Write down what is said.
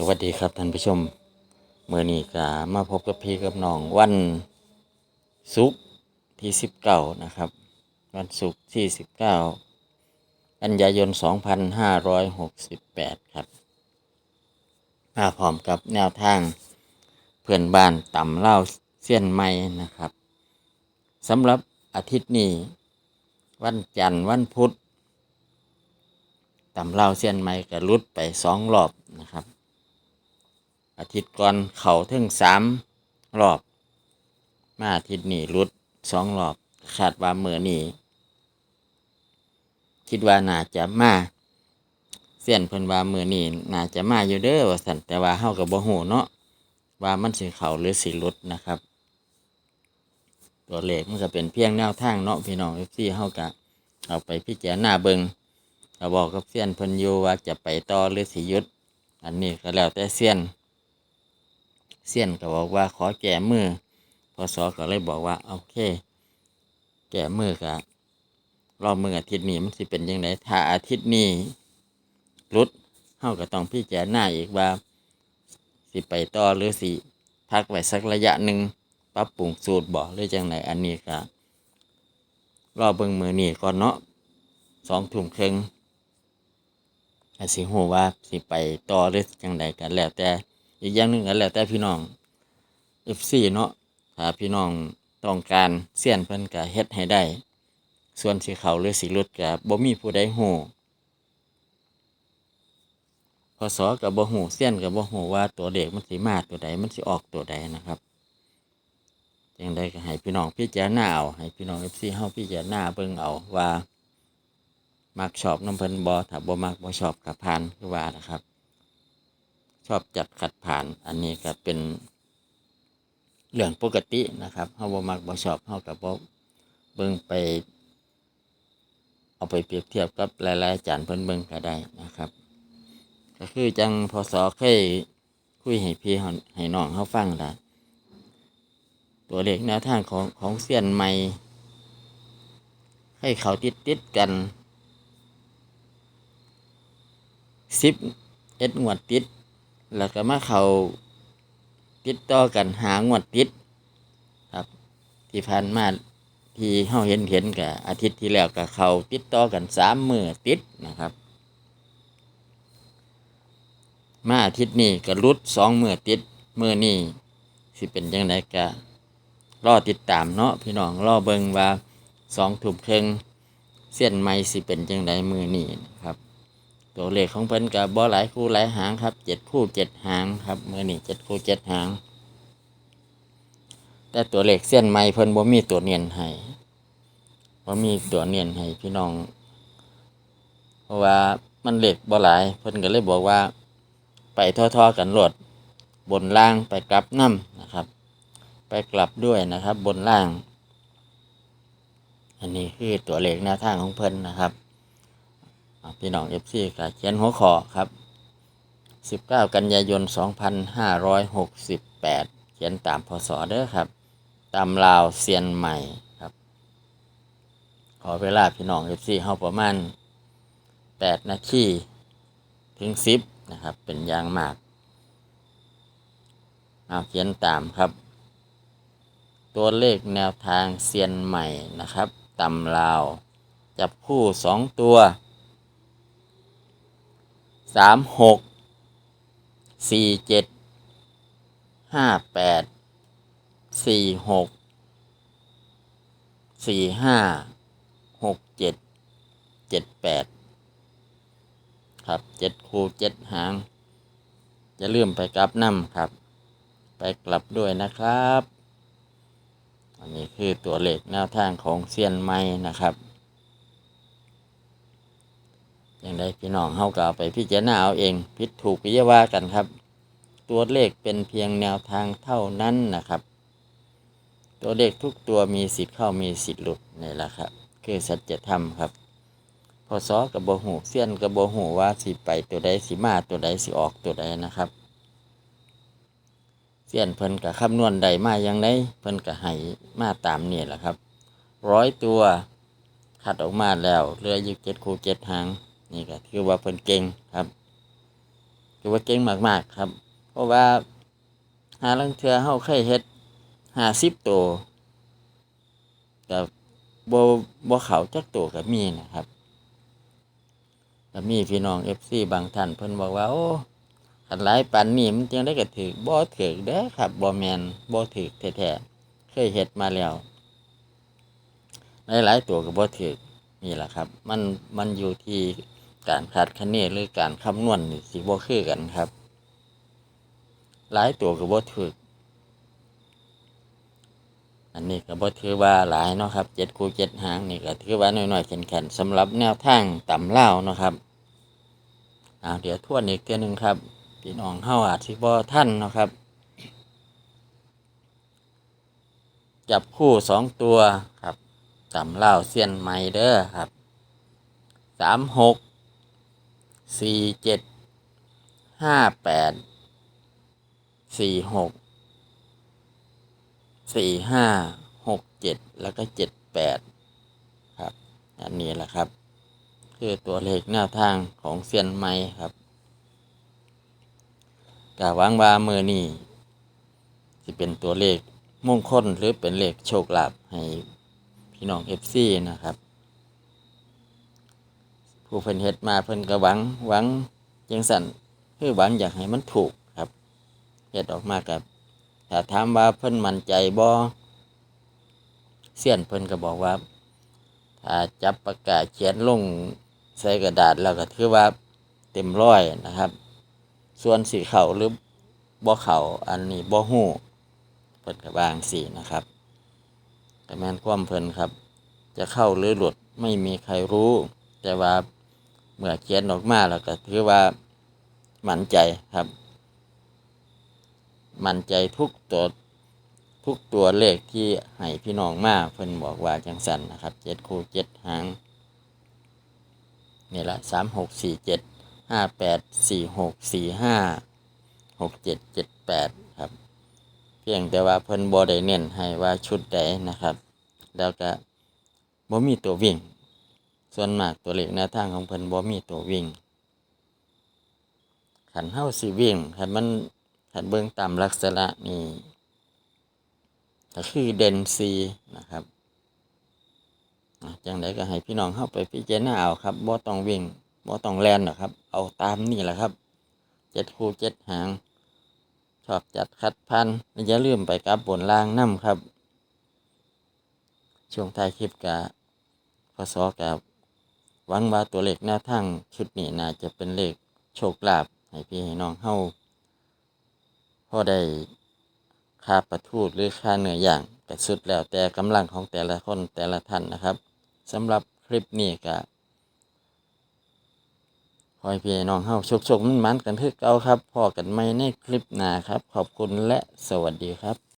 สวัสดีครับท่านผู้ชมเมื่อนี้ก็มาพบกับพี่กับน้องวันศุกร์ที่สิบเก้านะครับ วันศุกร์ที่สิบเก้ากันยายนสองพันห้าร้อยหกสิบแปดครับมาพร้อมกับแนวทางเพื่อนบ้านต่ำเล่าเสี้ยนไม้นะครับสำหรับอาทิตย์นี้ วันจันทร์วันพุธต่ำเล่าเสี้ยนไม้ก็รุดไปสองรอบ อาทิตย์ก่อนเขาถึงสามรอบ มาอาทิตย์นี้รุดสองรอบคาดว่าเมื่อนี้คิดว่าน่าจะมาเสียนเพิ่นว่ามือนี้น่าจะมาอยู่เด้อว่าสันแต่ว่าเฮากับบ่ฮู้เนาะว่ามันสิเขาหรือสิรุดนะครับ ตัวเลขมันก็เป็นเพียงแนวทางเนาะพี่น้อง FC เฮาก็เอาไปพิจารณาเบิงก็บอกกับเสียนเพิ่นอยู่ว่าจะไปต่อหรือสิหยุด อันนี้ก็แล้วแต่เสียน เสี้ยนก็บอกว่าขอแก้มือพศก็เลยบอกว่าโอเค แก้มือก็รอบมืออาทิตย์นี้มันสิเป็นยังไงถ้าอาทิตย์นี้รุดเฮาก็ต้องพิจารณาอีกว่า สิไปต่อหรือสิพักไว้สักระยะหนึ่งปรับปรุงสูตรบ่หรือจังไหนอันนี้ก็รอเบิ่งมือนี้ก่อนเนาะสองทุ่มครึ่งอาสิหูว่าสิไปต่อหรือจังไหนกันแล้วแต่ อีกอย่างหนึ่งก็แล้วแต่พี่น้อง FC เนาะถ้าพี่น้องต้องการเสี้ยนเพิ่นก็เฮ็ดให้ได้ ส่วนสีเขาหรือสีรุดก็บ่มีผู้ใดฮู้พศก็บ่ฮู้เสี้ยนก็บ่ฮู้ว่าตัวเลขมันสิมาตัวใดมันสิออกตัวใดนะครับจังไดก็ให้พี่น้องพิจารณาเอาให้พี่น้อง FC เฮาพิจารณาเบิ่งเอาว่ามักชอบน้ำเพิ่นบ่ถ้าบ่มักบ่ชอบก็ผ่านคือว่านะครับ ชอบจัดขัดผ่าน อันนี้ก็เป็นเรื่องปกตินะครับเฮาบ่มักบ่ชอบเฮาก็บ่เบิ่งไป เอาไปเปรียบเทียบกับหลายๆอาจารย์เพิ่นเบิ่งก็ได้นะครับ ก็คือจังพศเคยคุยให้พี่ให้น้องเฮาฟังล่ะตัวเลขแนวทางของของเซียนใหม่ ให้เขาติดติดกันสิบเอ็ดงวดติด แล้วก็มาเขาติดต่อกันหางวดติด ครับ ที่ผ่านมาที่เฮาเห็นเห็นกับอาทิตย์ที่แล้วกับเขาติดต่อกันสามมือติดนะครับ มาอาทิตย์นี้ก็รุดสองมือติดมือนี้สิเป็นยังไงกะรอติดตามเนาะพี่น้องรอเบิงว่าสองถุ่มครึ่งเส้นไม้สิเป็นยังไงมือนี้นะครับ ตัวเลขของเพิ่นกับบ่หลายคู่หลายหางครับเจ็ดคู่เจ็ดหางครับเมื่อนี้เจ็ดคู่เจ็ดหาง แต่ตัวเลขเส้นไม้เพิ่นบ่มีตัวเนียนให้บ่มีตัวเนียนให้พี่น้อง เพราะว่ามันเลขบ่หลายเพิ่นก็เลยบอกว่า ไปท่อๆกันโหลด บนล่างไปกลับน้ำนะครับ ไปกลับด้วยนะครับ บนล่าง อันนี้คือตัวเลขแนวทางของเพิ่นนะครับ พี่น้องเอฟซีก็เขียนหัวข้อครับ 19 กันยายน 2568 เขียนตามพศเด้อครับ ตามลาวเซียนใหม่ครับ ขอเวลาพี่น้องเอฟซีเฮาประมาณ 8 นาทีถึง 10 นะครับ เป็นอย่างมาก เอาเขียนตามครับ ตัวเลขแนวทางเซียนใหม่นะครับตำลาว จับคู่สองตัว สามหกสี่เจ็ดห้าแปดสี่หกสี่ห้าหกเจ็ดเจ็ดแปดครับเจ็ดคูเจ็ดหางอย่าลืมไปกลับน้ำครับ ไปกลับด้วยนะครับ อันนี้คือตัวเลขแนวทางของเซียนไม้นะครับ อย่างไรพี่น้องเฮาก็เอาไปพิจารณาเอาเองผิดถูกพิจารณากันครับ ตัวเลขเป็นเพียงแนวทางเท่านั้นนะครับ ตัวเลขทุกตัวมีสิทธิ์เข้ามีสิทธิ์หลุดนี่แหละครับ คือสัจธรรมครับพอซอกับโบหูเสี้ยนกับโบหูว่าสิไปตัวใดสิมาตัวใดสิออกตัวใดนะครับเสี้ยนเพิ่นกับคำนวณใดมาอย่างไรเพิ่นกับให้มาตามนี่แหละครับร้อยตัวคัดออกมาแล้วเหลืออยู่เจ็ดคูเจ็ดหาง นี่ก็ถือว่าเพิ่นเก่งครับถือว่าเก่งมากๆครับ เพราะว่าหาลังเทือเฮาเคยเฮ็ด50ตัวก็บ่บ่เข้าจักตัวก็มีนะครับก็มีพี่น้อง FC บางท่านเพิ่นบอกว่าโอ้คันหลายปานนี้มันจังได้ก็ถือบ่ถือเด้อครับบ่แม่นบ่ถือแท้ๆเคยเฮ็ดมาแล้วหลายๆตัวก็บ่ถือนี่แหละครับ มันมันอยู่ที่ การคาดคะเนหรือการคำนวณนี่สิบ่คือกันครับ หลายตัวก็บ่ถืออันนี้ก็บ่ถือว่าหลายเนาะครับเจ็ดคู่เจ็ดหางนี่ก็ถือว่าน้อยๆแข็งๆสำหรับแนวทางต่ำเล่าเนาะครับอ่าเดี๋ยวทวนอีกเท่นึงครับพี่น้องเฮาอาจสิบ่ทันเนาะครับ จับคู่สองตัวครับต่ำเล่าเซียนไมเดอร์ครับสามหก สี่เจ็ดห้าแปดสี่หกสี่ห้าหกเจ็ดแล้วก็เจ็ดแปดครับ อันนี้แหละครับ คือตัวเลขแนวทางของเซียนไม้ครับกะวังว่ามือนี้จะเป็นตัวเลขมงคลหรือเป็นเลขโชคลาภให้พี่น้องเอฟซีนะครับ ผู้เพิ่นเฮ็ดมาเพิ่นก็หวังหวังจังสั่นคือหวังอยากให้มันถูกครับเฮ็ดออกมากับถ้าถามว่าเพิ่นมั่นใจบ่เสี้ยนเพิ่นก็บอกว่าถ้าจับปากกาเขียนลงใส่กระดาษแล้วก็ถือว่าเต็มร้อยนะครับ ส่วนสีเขาหรือบ่เขาอันนี้บ่ฮู้เพิ่นก็บางสีนะครับแต่แม่นความเพิ่นครับ จะเข้าหรือหลุดไม่มีใครรู้ แต่ว่า เมื่อเขียนออกมาแล้วก็ถือว่ามั่นใจครับ มั่นใจทุกตัวทุกตัวเลขที่ให้พี่น้องมาเพิ่นบอกว่าจังสันนะครับเจ็ดคู่เจ็ดหางนี่ละสามหกสี่เจ็ดห้าแปดสี่หกสี่ห้าหกเจ็ดเจ็ดแปดครับ เพียงแต่ว่าเพิ่นบอได้เน้นให้ว่าชุดใดนะครับ แล้วก็บ่มีตัววิ่ง ส่วนมากตัวเลขแนวทางของเพิ่นบ่มีตัววิ่งขันเฮาสิวิ่งขันมันขันเบิ่งตามลักษณะนี่ก็คือเด่นซีนะครับจังไดก็ให้พี่น้องเข้าไปพิจารณาเอาครับบ่ต้องวิ่งบ่ต้องแล่นหรอกครับ เอาตามนี่แหละครับเจ็ดคู่เจ็ดหาง ชอบจัดคัดพันอย่าลืมไปกับบนล่างน้ำครับ ช่วงท้ายคลิปกะพศกับ หวังว่าตัวเลขหน้าทางชุดนี้น่าจะเป็นเลขโชคลาภให้พี่ให้น้องเฮาพอได้ค่าประทูดหรือค่าเหนื้อยอย่างแต่สุดแล้วแต่กำลังของแต่ละคนแต่ละท่านนะครับสำหรับคลิปนี้ก็ขอให้พี่ให้น้องเฮาโชคๆมันมันกันคือเก่าครับพอกันไม่ในคลิปหน้าครับ ขอบคุณและสวัสดีครับ